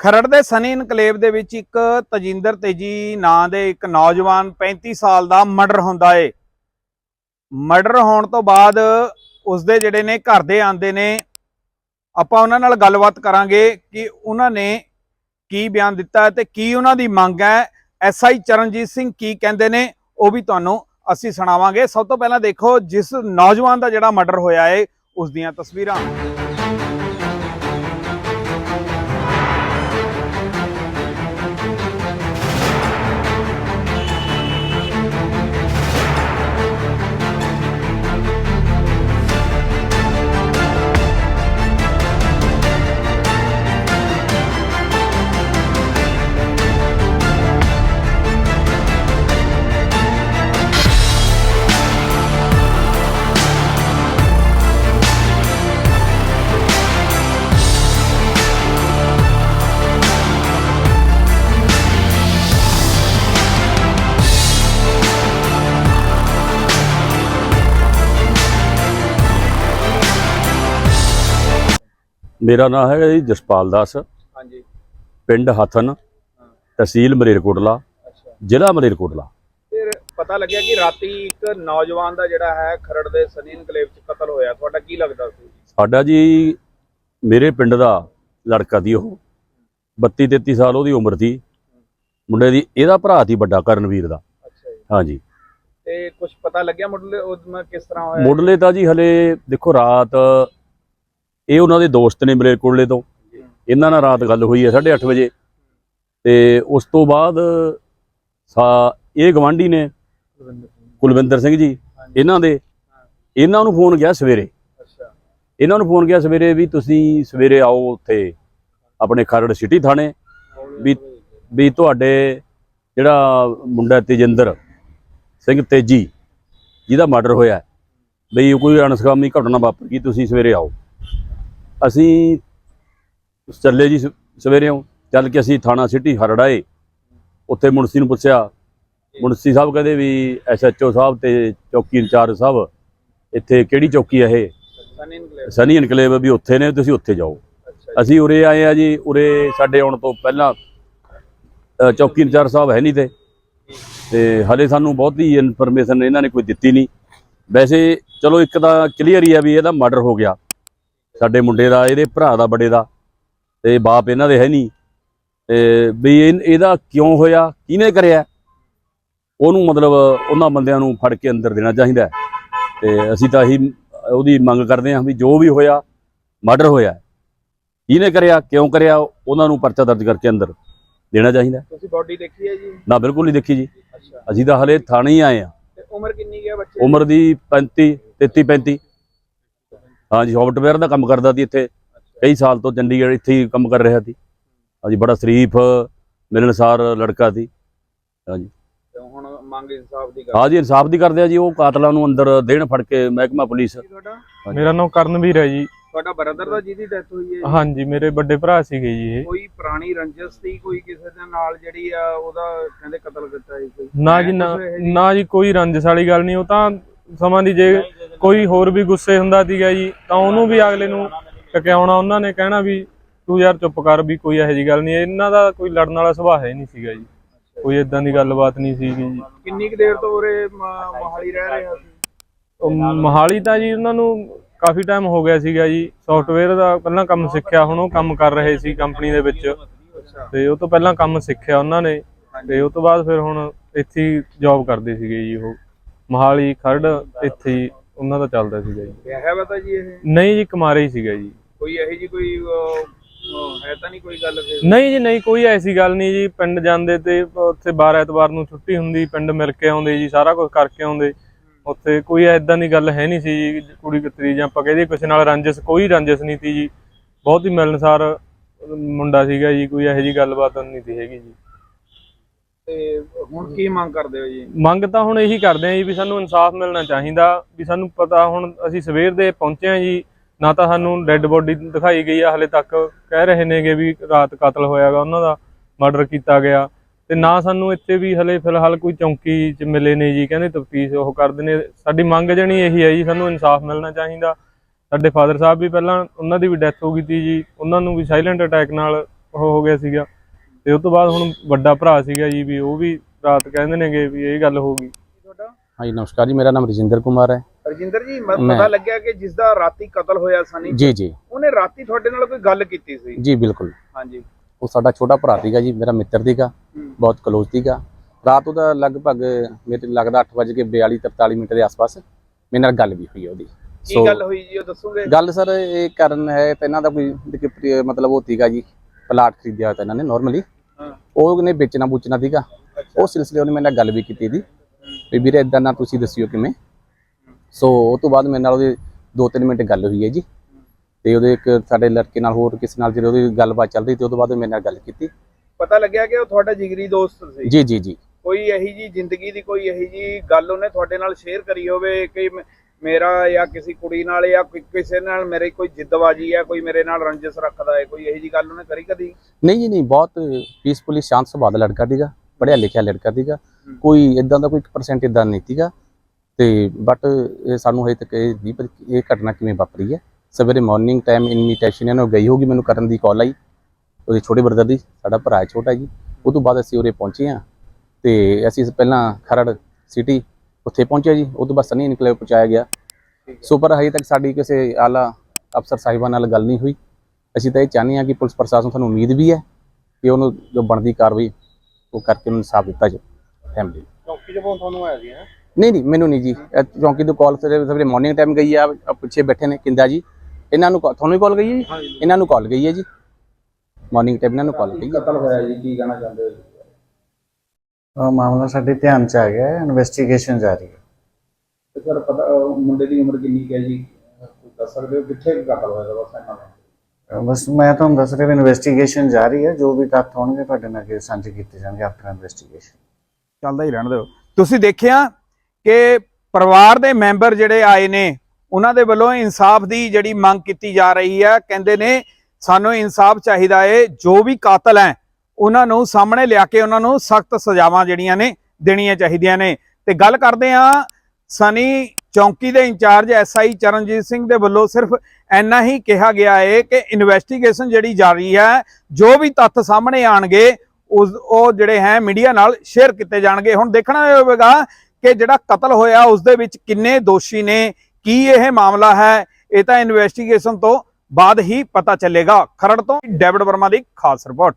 ਖਰੜ ਦੇ ਸਨੀ ਇਨਕਲੇਵ ਦੇ ਵਿੱਚ ਇੱਕ ਤਜਿੰਦਰ ਤੇਜੀ ਨਾਂ ਦੇ ਇੱਕ ਨੌਜਵਾਨ 35 ਸਾਲ ਦਾ ਮਰਡਰ ਹੁੰਦਾ ਏ। ਮਰਡਰ ਹੋਣ ਤੋਂ ਬਾਅਦ ਉਸਦੇ ਜਿਹੜੇ ਨੇ ਘਰ ਦੇ ਆਂਦੇ ਨੇ, ਆਪਾਂ ਉਹਨਾਂ ਨਾਲ ਗੱਲਬਾਤ ਕਰਾਂਗੇ ਕਿ ਉਹਨਾਂ ਨੇ ਕੀ ਬਿਆਨ ਦਿੱਤਾ ਹੈ ਤੇ ਕੀ ਉਹਨਾਂ ਦੀ ਮੰਗ ਹੈ। ਐਸਆਈ ਚਰਨਜੀਤ ਸਿੰਘ ਕੀ ਕਹਿੰਦੇ ਨੇ, ਉਹ ਵੀ ਤੁਹਾਨੂੰ ਅਸੀਂ ਸੁਣਾਵਾਂਗੇ। ਸਭ ਤੋਂ ਪਹਿਲਾਂ ਦੇਖੋ, ਜਿਸ ਨੌਜਵਾਨ ਦਾ ਜਿਹੜਾ ਮਰਡਰ ਹੋਇਆ ਏ ਉਸ ਦੀਆਂ ਤਸਵੀਰਾਂ। ਮੇਰਾ ਨਾਮ ਹੈਗਾ ਜੀ ਜਸਪਾਲ ਦਾਸ। ਹਾਂਜੀ। ਪਿੰਡ ਹਥਨ ਤਹਿਸੀਲ ਮਰੇਰਕੋਟਲਾ ਅੱਛਾ। ਜ਼ਿਲ੍ਹਾ ਮਰੇਰਕੋਟਲਾ। ਫਿਰ ਪਤਾ ਲੱਗਿਆ ਕਿ ਰਾਤੀ ਇੱਕ ਨੌਜਵਾਨ ਦਾ ਜਿਹੜਾ ਹੈ ਖਰੜ ਦੇ ਸਨੀ ਇਨਕਲੇਵ 'ਚ ਕਤਲ ਹੋਇਆ। ਤੁਹਾਡਾ ਕੀ ਲੱਗਦਾ ਸੀ? ਸਾਡਾ ਜੀ ਮੇਰੇ ਪਿੰਡ ਦਾ ਲੜਕਾ ਦੀ ਉਹ। 32 33 ਸਾਲ ਉਹਦੀ ਉਮਰ ਸੀ। ਮੁੰਡੇ ਦੀ ਇਹਦਾ ਭਰਾ ਸੀ ਵੱਡਾ ਕਰਨਵੀਰ ਦਾ। ਅੱਛਾ ਜੀ। ਹਾਂਜੀ। ਤੇ ਕੁਝ ਪਤਾ ਲੱਗਿਆ ਮੁੱਢਲੇ ਉਹ ਕਿਸ ਤਰ੍ਹਾਂ ਹੋਇਆ? ਮੁੱਢਲੇ ਤਾਂ ਜੀ ਹਲੇ ਦੇਖੋ ਰਾਤ ਇਹ ਉਹਨਾਂ ਦੇ ਦੋਸਤ ਨੇ ਮਰੇਰਕੋਟਲੇ ਤੋਂ। ਇਹਨਾਂ ਨਾਲ ਰਾਤ ਗੱਲ ਹੋਈ ਹੈ 8:30 ਵਜੇ। ਤੇ ਉਸ ਤੋਂ ਬਾਅਦ ਸਾ ਇਹ ਗਵਾਂਢੀ ਨੇ ਕੁਲਵਿੰਦਰ ਸਿੰਘ ਜੀ ਇਹਨਾਂ ਦੇ। ਇਹਨਾਂ ਨੂੰ ਫੋਨ ਗਿਆ ਸਵੇਰੇ। ਅੱਛਾ। ਇਹਨਾਂ ਨੂੰ ਫੋਨ ਗਿਆ ਸਵੇਰੇ ਵੀ ਤੁਸੀਂ ਸਵੇਰੇ ਆਓ ਉੱਥੇ ਆਪਣੇ ਖਰੜ ਸਿਟੀ ਥਾਣੇ ਵੀ ਵੀ ਤੁਹਾਡੇ ਜਿਹੜਾ ਮੁੰਡਾ ਤੇਜਿੰਦਰ ਸਿੰਘ ਤੇਜੀ ਜਿਹਦਾ ਮਰਡਰ ਹੋਇਆ ਵੀ ਕੋਈ ਅਣਸਕਾਮੀ ਘਟਨਾ ਵਾਪਰ ਗਈ ਤੁਸੀਂ ਸਵੇਰੇ ਆਓ। ਅਸੀਂ ਚੱਲੇ ਜੀ ਸ- ਸਵੇਰੇ ਚੱਲ ਕੇ ਅਸੀਂ ਥਾਣਾ ਸਿਟੀ ਖਰੜ ਆਏ। ਉੱਥੇ ਮੁਨਸੀ ਨੂੰ ਪੁੱਛਿਆ, ਮੁਨਸੀ ਸਾਹਿਬ ਕਹਿੰਦੇ ਵੀ ਐਸਐਚਓ ਸਾਹਿਬ ਤੇ ਚੌਕੀ ਇੰਚਾਰਜ ਸਾਹਿਬ, ਇੱਥੇ ਕਿਹੜੀ ਚੌਕੀ ਹੈ ਇਹ? ਸਨੀ ਇਨਕਲੇਵ ਵੀ ਉੱਥੇ ਨੇ, ਤੁਸੀਂ ਉੱਥੇ ਜਾਓ। ਅਸੀਂ ਉਰੇ ਆਏ ਆ ਜੀ, ਉਰੇ ਸਾਡੇ ਆਉਣ ਤੋਂ ਪਹਿਲਾਂ ਚੌਕੀ ਇੰਚਾਰਜ ਸਾਹਿਬ ਹੈ ਨਹੀਂ ਤੇ। ਤੇ ਹਲੇ ਸਾਨੂੰ ਬਹੁਤੀ ਇਨਫੋਰਮੇਸ਼ਨ ਇਹਨਾਂ ਨੇ ਕੋਈ ਦਿੱਤੀ ਨਹੀਂ। ਵੈਸੇ ਚਲੋ ਇੱਕ ਤਾਂ ਕਲੀਅਰ ਹੀ ਆ ਵੀ ਇਹਦਾ ਮਰਡਰ ਹੋ ਗਿਆ। ਸਾਡੇ ਮੁੰਡੇ ਦਾ ਇਹਦੇ ਭਰਾ ਦਾ ਬੜੇ ਦਾ ਤੇ ਬਾਪ ਇਹਨਾਂ ਦੇ ਹੈ ਨਹੀਂ। ਤੇ ਵੀ ਇਹ- ਇਹਦਾ ਕਿਉਂ ਹੋਇਆ ਕਿਹਨੇ ਕਰਿਆ? ਉਹਨੂੰ ਮਤਲਬ ਉਹਨਾਂ ਬੰਦਿਆਂ ਨੂੰ ਫੜ ਕੇ ਅੰਦਰ ਦੇਣਾ ਚਾਹੀਦਾ। ਤੇ ਅਸੀਂ ਤਾਂ ਇਹੀ ਉਹਦੀ ਮੰਗ ਕਰਦੇ ਹਾਂ ਵੀ ਜੋ ਵੀ ਹੋਇਆ ਮਰਡਰ ਹੋਇਆ ਕਿਹਨੇ ਕਰਿਆ ਕਿਉਂ ਕਰਿਆ ਉਹਨਾਂ ਨੂੰ ਪਰਚਾ ਦਰਜ ਕਰਕੇ ਅੰਦਰ ਦੇਣਾ ਚਾਹੀਦਾ ਤੁਸੀਂ ਬਾਡੀ ਦੇਖੀ ਹੈ ਜੀ? ਨਾ ਬਿਲਕੁਲ ਨਹੀਂ ਦੇਖੀ ਜੀ। ਅਸੀਂ ਤਾਂ ਹਲੇ ਥਾਣੇ ਹੀ ਆਏ ਆ ਉਮਰ ਕਿੰਨੀ ਹੈ ਬੱਚੇ ਉਮਰ ਦੀ 35 33 35 ਹਾਂਜੀ ਸੌਫਟਵੇਅਰ ਦਾ ਕੰਮ ਕਰਦਾ ਸੀ ਇੱਥੇ। ਕਈ ਸਾਲ ਤੋਂ ਚੰਡੀਗੜ੍ਹ ਇੱਥੇ ਹੀ ਕੰਮ ਕਰ ਰਿਹਾ ਸੀ। ਹਾਂਜੀ ਬੜਾ ਸ਼ਰੀਫ ਮਿਲਣਸਾਰ ਲੜਕਾ ਸੀ। ਹਾਂਜੀ। ਹੁਣ ਮੰਗ ਇਨਸਾਫ ਦੀ ਕਰ ਹਾਂਜੀ ਇਨਸਾਫ ਦੀ ਕਰਦੇ ਆ ਜੀ ਉਹ ਕਾਤਲਾਂ ਨੂੰ ਅੰਦਰ ਦੇਣ ਫੜ ਕੇ ਮਹਿਕਮਾ ਪੁਲਿਸ। ਤੁਹਾਡਾ? ਮੇਰਾ ਨਾਮ ਕਰਨਵੀਰ ਹੈ ਜੀ। ਤੁਹਾਡਾ ਬ੍ਰਦਰ ਦਾ ਜਿਹਦੀ ਡੈਥ ਹੋਈ ਹੈ ਹਾਂਜੀ ਮੇਰੇ ਵੱਡੇ ਭਰਾ ਸੀਗੇ ਜੀ ਇਹ। ਕੋਈ ਪੁਰਾਣੀ ਰੰਜਿਸ਼ ਸੀ ਕੋਈ ਕਿਸੇ ਦੇ ਨਾਲ ਜਿਹੜੀ ਆ ਉਹਦਾ ਕਹਿੰਦੇ ਕਤਲ ਕੀਤਾ ਸੀ ਕੋਈ? ਨਾ ਜੀ ਨਾ ਨਾ ਜੀ ਕੋਈ ਰੰਜਿਸ਼ ਵਾਲੀ ਗੱਲ ਨਹੀਂ ਉਹ ਤਾਂ ਸਮਾਂ ਦੀ ਜੇ। ਕੋਈ ਹੋਰ ਵੀ ਗੁੱਸੇ ਹੁੰਦਾ ਸੀਗਾ ਜੀ ਤਾਂ ਉਹਨੂੰ ਵੀ ਅਗਲੇ ਨੂੰ ਟਕਿਆਉਣਾ ਉਹਨਾਂ ਨੇ ਕਹਿਣਾ ਵੀ ਤੂੰ ਯਾਰ ਚੁੱਪ ਕਰ ਵੀ ਕੋਈ ਇਹੋ ਜੀ ਗੱਲ ਨਹੀਂ ਇਹਨਾਂ ਦਾ ਕੋਈ ਲੜਨ ਵਾਲਾ ਸੁਭਾਅ ਹੈ ਨਹੀਂ ਸੀਗਾ ਜੀ ਕੋਈ ਇਦਾਂ ਦੀ ਗੱਲਬਾਤ ਨਹੀਂ ਸੀਗੀ ਜੀ। ਕਿੰਨੀ ਕੁ ਦੇਰ ਤੋਂ ਉਰੇ ਮੋਹਾਲੀ ਰਹਿ ਰਿਹਾ ਸੀ? ਉਹ ਮੋਹਾਲੀ ਤਾਂ ਜੀ ਉਹਨਾਂ ਨੂੰ ਕਾਫੀ ਟਾਈਮ ਹੋ ਗਿਆ ਸੀਗਾ ਜੀ ਸੌਫਟਵੇਅਰ ਦਾ ਪਹਿਲਾਂ ਕੰਮ ਸਿੱਖਿਆ ਹੁਣ ਉਹ ਕੰਮ ਕਰ ਰਹੇ ਸੀ ਕੰਪਨੀ ਦੇ ਵਿੱਚ। ਤੇ ਉਹ ਤੋਂ ਪਹਿਲਾਂ ਕੰਮ ਸਿੱਖਿਆ ਉਹਨਾਂ ਨੇ ਤੇ ਉਹ ਤੋਂ ਬਾਅਦ ਫਿਰ ਹੁਣ ਇੱਥੇ ਹੀ ਜੌਬ ਕਰਦੇ ਸੀਗੇ ਜੀ ਉਹ। ਮੋਹਾਲੀ ਖਰੜ ਇੱਥੇ ਹੀ ਉਹਨਾਂ ਦਾ ਚੱਲਦਾ ਸੀਗਾ ਜੀ। ਵਿਆਹਿਆ ਵਾ ਤਾਂ ਜੀ ਇਹ? ਨਹੀਂ ਜੀ ਕੁਮਾਰੇ ਹੀ ਸੀਗਾ ਜੀ। ਕੋਈ ਇਹੋ ਜੀ ਕੋਈ ਅਹ, ਹੈ ਤਾਂ ਨਹੀਂ ਕੋਈ ਗੱਲ ਫਿਰ? ਨਹੀਂ ਜੀ ਨਹੀਂ ਕੋਈ ਐਸੀ ਗੱਲ ਨਹੀਂ ਜੀ। ਪਿੰਡ ਜਾਂਦੇ ਤੇ ਉੱਥੇ ਬਾਰ ਐਤਵਾਰ ਨੂੰ ਛੁੱਟੀ ਹੁੰਦੀ ਪਿੰਡ ਮਿਲ ਕੇ ਆਉਂਦੇ ਜੀ ਸਾਰਾ ਕੁਝ ਕਰਕੇ ਆਉਂਦੇ। ਉੱਥੇ ਕੋਈ ਐਦਾਂ ਦੀ ਗੱਲ ਹੈ ਨਹੀਂ ਸੀ ਜੀ ਕੁੜੀ ਕਤਰੀ ਜਾਂ ਆਪਾਂ ਕਹਦੇ ਕਿਸੇ ਨਾਲ ਰੰਜਿਸ਼ ਕੋਈ ਰੰਜਿਸ਼ ਨਹੀਂ ਸੀ ਜੀ। ਬਹੁਤ ਹੀ ਮਿਲਣਸਾਰ ਮੁੰਡਾ ਸੀਗਾ ਜੀ ਕੋਈ ਇਹੋ ਜੀ ਗੱਲਬਾਤ ਨਹੀਂ ਸੀ ਹੈਗੀ ਜੀ। ਤੇ ਹੁਣ ਕੀ ਮੰਗ ਕਰਦੇ ਹੋ ਜੀ? ਮੰਗ ਤਾਂ ਹੁਣ ਇਹੀ ਕਰਦੇ ਆ ਜੀ ਵੀ ਸਾਨੂੰ ਇਨਸਾਫ ਮਿਲਣਾ ਚਾਹੀਦਾ, ਵੀ ਸਾਨੂੰ ਪਤਾ ਹੁਣ ਅਸੀਂ ਸਵੇਰ ਦੇ ਪਹੁੰਚੇ ਆ ਜੀ, ਨਾ ਤਾਂ ਸਾਨੂੰ ਡੈੱਡ ਬੋਡੀ ਦਿਖਾਈ ਗਈ ਆ, ਹਲੇ ਤੱਕ ਕਹਿ ਰਹੇ ਨੇਗੇ ਵੀ ਰਾਤ ਕਤਲ ਹੋਇਆਗਾ ਉਹਨਾਂ ਦਾ, ਮਰਡਰ ਕੀਤਾ ਗਿਆ ਤੇ ਨਾ ਸਾਨੂੰ ਇੱਥੇ ਵੀ ਹਲੇ ਫਿਲਹਾਲ ਕੋਈ ਚੌਂਕੀ 'ਚ ਮਿਲੇ ਨੇ ਜੀ, ਕਹਿੰਦੇ ਤਫਤੀਸ਼ ਉਹ ਕਰਦੇ ਨੇ, ਸਾਡੀ ਮੰਗ ਜਣੀ ਇਹੀ ਹੈ ਜੀ, ਸਾਨੂੰ ਇਨਸਾਫ ਮਿਲਣਾ ਚਾਹੀਦਾ। ਸਾਡੇ ਫਾਦਰ ਸਾਹਿਬ ਵੀ ਪਹਿਲਾਂ ਉਹਨਾਂ ਦੀ ਵੀ ਡੈਥ ਹੋ ਗਈ ਸੀ ਜੀ, ਉਹਨਾਂ ਨੂੰ ਵੀ ਸਾਇਲੈਂਟ ਅਟੈਕ ਨਾਲ ਉਹ ਹੋ ਗਿਆ ਸੀਗਾ। ਤੇ ਉਸ ਤੋਂ ਬਾਅਦ ਹੁਣ ਵੱਡਾ ਭਰਾ ਸੀਗਾ ਜੀ ਵੀ ਉਹ ਵੀ ਰਾਤ ਕਹਿੰਦੇ ਨੇਗੇ ਵੀ ਇਹ ਗੱਲ ਹੋ ਗਈ। ਤੁਹਾਡਾ? ਹਾਂਜੀ ਨਮਸਕਾਰ ਜੀ ਮੇਰਾ ਨਾਮ ਰਜਿੰਦਰ ਕੁਮਾਰ ਹੈ। ਰਜਿੰਦਰ ਜੀ ਮ- ਮੈਂ- ਪਤਾ ਲੱਗਿਆ ਕਿ ਜਿਸ ਦਾ ਰਾਤੀ ਕਤਲ ਹੋਇਆ ਸਨੀ ਜੀ ਜੀ। ਉਹਨੇ ਰਾਤੀ ਤੁਹਾਡੇ ਨਾਲ ਕੋਈ ਗੱਲ ਕੀਤੀ ਸੀ? ਜੀ ਬਿਲਕੁਲ। ਹਾਂਜੀ। ਉਹ ਸਾਡਾ ਛੋਟਾ ਭਰਾ ਸੀਗਾ ਜੀ ਮੇਰਾ ਮਿੱਤਰ ਸੀਗਾ। ਬਹੁਤ ਕਲੋਜ਼ ਸੀਗਾ। ਰਾਤ ਉਹਦਾ ਲਗਭਗ ਮੇਰੇ ਲੱਗਦਾ 8:42 43 ਮਿੰਟ ਦੇ ਆਸ-ਪਾਸ ਮੇਰੇ ਨਾਲ ਗੱਲ ਵੀ ਹੋਈ ਉਹਦੀ। ਕੀ ਗੱਲ ਹੋਈ ਜੀ ਉਹ ਦੱਸੋਗੇ? ਗੱਲ ਸਰ ਇਹ ਕਾਰਨ ਹੈ ਤਾਂ ਇਹਨਾਂ ਦਾ ਕੋਈ ਮਤਲਬ ਉਹ ਸੀਗਾ ਜੀ ਪਲਾਟ ਖਰੀਦਿਆ ਹੋਇਆ ਤਾਂ ਇਹਨਾਂ ਨੇ ਨਾਰਮਲੀ ਉਹ ਨੇ ਵੇਚਣਾ ਬੁੱਚਣਾ ਸੀਗਾ। ਉਹ ਸਿਲਸਿਲੇ ਉਹਨੇ ਮੇਰੇ ਨਾਲ ਗੱਲ ਵੀ ਕੀਤੀ ਸੀ। ਵੀ ਵੀਰੇ ਇਦਾਂ ਨਾ ਤੁਸੀਂ ਦੱਸਿਓ ਕਿਵੇਂ। ਸੋ ਉਹ ਤੋਂ ਬਾਅਦ ਮੇਰੇ ਨਾਲ ਉਹਦੀ 2-3 ਮਿੰਟ ਗੱਲ ਹੋਈ ਹੈ ਜੀ। ਤੇ ਉਹਦੇ ਇੱਕ ਸਾਡੇ ਲੜਕੇ ਨਾਲ ਹੋਰ ਕਿਸੇ ਨਾਲ ਜਦੋਂ ਉਹਦੀ ਗੱਲਬਾਤ ਚੱਲ ਰਹੀ ਤੇ ਉਹ ਤੋਂ ਬਾਅਦ ਮੇਰੇ ਨਾਲ ਗੱਲ ਕੀਤੀ। ਪਤਾ ਲੱਗਿਆ ਕਿ ਉਹ ਤੁਹਾਡਾ ਜਿਗਰੀ ਦੋਸਤ ਸੀ। ਜੀ ਜੀ ਜੀ। ਕੋਈ ਇਹੀ ਜੀ ਜ਼ਿੰਦਗੀ ਦੀ ਕੋਈ ਇਹੀ ਜੀ ਗੱਲ ਉਹਨੇ ਤੁਹਾਡੇ ਨਾਲ ਸ਼ੇਅਰ ਕਰੀ ਹੋਵੇ ਕਿ ਮੇਰਾ ਜਾਂ ਕਿਸੇ ਕੁੜੀ ਨਾਲ ਜਾਂ ਕੋਈ- ਕਿਸੇ ਨਾਲ ਮੇਰੇ ਕੋਈ ਜਿੱਦਬਾਜੀ ਹੈ ਕੋਈ ਮੇਰੇ ਨਾਲ ਰੰਜਿਸ਼ ਰੱਖਦਾ ਹੈ ਕੋਈ ਇਹੀ ਜੀ ਗੱਲ ਉਹਨੇ ਕਰੀ ਕਦੀ? ਨਹੀਂ ਜੀ ਨਹੀਂ ਬਹੁਤ ਪੀਸਫੁਲੀ ਸ਼ਾਂਤ ਸੁਭਾਅ ਦਾ ਲੜਕਾ ਸੀਗਾ ਪੜ੍ਹਿਆ ਲਿਖਿਆ ਲੜਕਾ ਸੀਗਾ ਕੋਈ ਇਦਾਂ ਦਾ ਕੋਈ 1% ਇਦਾਂ ਨਹੀਂ ਸੀਗਾ ਤੇ ਬਟ ਇਹ ਸਾਨੂੰ ਹਜੇ ਤੱਕ ਇਹ ਨਹੀਂ ਪਤਾ ਕਿ ਇਹ ਘਟਨਾ ਕਿਵੇਂ ਵਾਪਰੀ ਹੈ। ਸਵੇਰੇ ਮਾਰਨਿੰਗ ਟਾਈਮ ਇਨਵੀਟੇਸ਼ਨ ਇਹਨਾਂ ਨੂੰ ਗਈ ਹੋਗੀ ਮੈਨੂੰ ਕਰਨ ਦੀ ਕਾਲ ਆਈ ਉਹਦੇ ਛੋਟੇ ਬ੍ਰਦਰ ਦੀ ਸਾਡਾ ਭਰਾ ਹੈ ਛੋਟਾ ਜੀ ਉਹ ਤੋਂ ਬਾਅਦ ਅਸੀਂ ਉਰੇ ਪਹੁੰਚੇ ਹਾਂ ਤੇ ਅਸੀਂ ਪਹਿਲਾਂ ਖਰੜ ਸਿਟੀ ਉੱਥੇ ਪਹੁੰਚੇ ਜੀ ਤੋਂ ਬਾਅਦ ਸਨੀ ਇਨਕਲੇਵ ਪਹੁੰਚਾਇਆ ਗਿਆ। ਸੋ ਪਰ ਹਜੇ ਤੱਕ ਸਾਡੀ ਕਿਸੇ ਆਲਾ ਅਫਸਰ ਸਾਹਿਬਾਨ ਨਾਲ ਗੱਲ ਨਹੀਂ ਹੋਈ। ਅਸੀਂ ਤਾਂ ਇਹ ਚਾਹੁੰਦੇ ਹਾਂ ਕਿ ਪੁਲਿਸ ਪ੍ਰਸ਼ਾਸਨ ਸਾਨੂੰ ਉਮੀਦ ਵੀ ਹੈ ਕਿ ਉਹਨੂੰ ਜੋ ਬਣਦੀ ਕਾਰਵਾਈ ਉਹ ਕਰਕੇ ਉਹਨੂੰ ਇਨਸਾਫ ਦਿੱਤਾ ਜਾਵੇ। ਫੈਮਿਲੀ ਚੌਕੀ ਜਦੋਂ ਤੁਹਾਨੂੰ ਆਇਆ ਸੀ ਨਹੀਂ ਨਹੀਂ ਮੈਨੂੰ ਨਹੀਂ ਜੀ। ਚੌਂਕੀ ਤੋਂ ਕਾਲ ਸਵੇਰੇ ਸਵੇਰੇ ਮਾਰਨਿੰਗ ਟਾਈਮ ਗਈ ਆ ਪਿੱਛੇ ਬੈਠੇ ਨੇ ਕਿੰਦਾ ਜੀ। ਇਹਨਾਂ ਨੂੰ ਤੁਹਾਨੂੰ ਕਾਲ ਗਈ ਹੈ ਜੀ? ਇਹਨਾਂ ਨੂੰ ਕਾਲ ਗਈ ਹੈ ਜੀ। ਮਾਰਨਿੰਗ ਟਾਈਮ ਇਹਨਾਂ ਨੂੰ ਕਾਲ ਗਈ ਹੈ। ਕਤਲ ਹੋਇਆ ਜੀ ਕੀ ਕਹਿਣਾ ਚਾਹੁੰਦੇ ਹੋ? ਮਾਮਲਾ ਸਾਡੇ ਧਿਆਨ ਚ ਆ ਗਿਆ ਹੈ ਇਨਵੈਸਟੀਗੇਸ਼ਨ ਜਾਰੀ ਹੈ। ਤੇ ਸਰ ਪਤਾ ਮੁੰਡੇ ਦੀ ਉਮਰ ਕਿੰਨੀ ਹੈ ਜੀ? ਕੋਈ ਦੱਸ ਸਕਦੇ ਹੋ ਕਿੱਥੇ ਕਤਲ ਹੋਇਆ ਬਸ ਇਹਨਾਂ ਦਾ ਅਹ ਬਸ ਮੈਂ ਤੁਹਾਨੂੰ ਦੱਸ ਰਿਹਾ ਵੀ ਇਨਵੈਸਟੀਗੇਸ਼ਨ ਜਾਰੀ ਹੈ ਜੋ ਵੀ ਤੱਥ ਹੋਣਗੇ ਤੁਹਾਡੇ ਨਾਲ ਅੱਗੇ ਸਾਂਝੇ ਕੀਤੇ ਜਾਣਗੇ ਆਫਟਰ ਇਨਵੈਸਟੀਗੇਸ਼ਨ ਚੱਲਦਾ ਹੀ ਰਹਿਣ ਦਿਓ। ਤੁਸੀਂ ਦੇਖਿਆ ਕਿ ਪਰਿਵਾਰ ਦੇ ਮੈਂਬਰ ਜਿਹੜੇ ਆਏ ਨੇ ਉਹਨਾਂ ਦੇ ਵੱਲੋਂ ਇਨਸਾਫ ਦੀ ਜਿਹੜੀ ਮੰਗ ਕੀਤੀ ਜਾ ਰਹੀ ਹੈ ਕਹਿੰਦੇ ਨੇ ਸਾਨੂੰ ਇਨਸਾਫ ਚਾਹੀਦਾ ਏ ਜੋ ਵੀ ਕਾਤਲ ਹੈ ਉਹਨਾਂ ਨੂੰ ਸਾਹਮਣੇ ਲਿਆ ਕੇ ਉਹਨਾਂ ਨੂੰ ਸਖਤ ਸਜ਼ਾਵਾਂ ਜਿਹੜੀਆਂ ਨੇ ਦੇਣੀਆਂ ਚਾਹੀਦੀਆਂ ਨੇ। ਤੇ ਗੱਲ ਕਰਦੇ ਆ ਸਨੀ ਚੌਂਕੀ ਦੇ ਇੰਚਾਰਜ ਐਸਆਈ ਚਰਨਜੀਤ ਸਿੰਘ ਦੇ ਵੱਲੋਂ ਸਿਰਫ ਇੰਨਾ ਹੀ ਕਿਹਾ ਗਿਆ ਹੈ ਕਿ ਇਨਵੈਸਟੀਗੇਸ਼ਨ ਜਿਹੜੀ ਜਾਰੀ ਹੈ, ਜੋ ਵੀ ਤੱਥ ਸਾਹਮਣੇ ਆਣਗੇ ਉਸ ਉਹ ਜਿਹੜੇ ਹੈ ਮੀਡੀਆ ਨਾਲ ਸ਼ੇਅਰ ਕੀਤੇ ਜਾਣਗੇ। ਹੁਣ ਦੇਖਣਾ ਇਹ ਹੋਵੇਗਾ ਕਿ ਜਿਹੜਾ ਕਤਲ ਹੋਇਆ, ਉਸ ਦੇ ਵਿੱਚ ਕਿੰਨੇ ਦੋਸ਼ੀ ਨੇ, ਕੀ ਇਹ ਮਾਮਲਾ ਹੈ, ਇਹ ਤਾਂ ਇਨਵੈਸਟੀਗੇਸ਼ਨ ਤੋਂ ਬਾਅਦ ਹੀ ਪਤਾ ਚੱਲੇਗਾ। ਖਰੜ ਤੋਂ ਡੈਵਿਡ ਵਰਮਾ ਦੀ ਖਾਸ ਰਿਪੋਰਟ।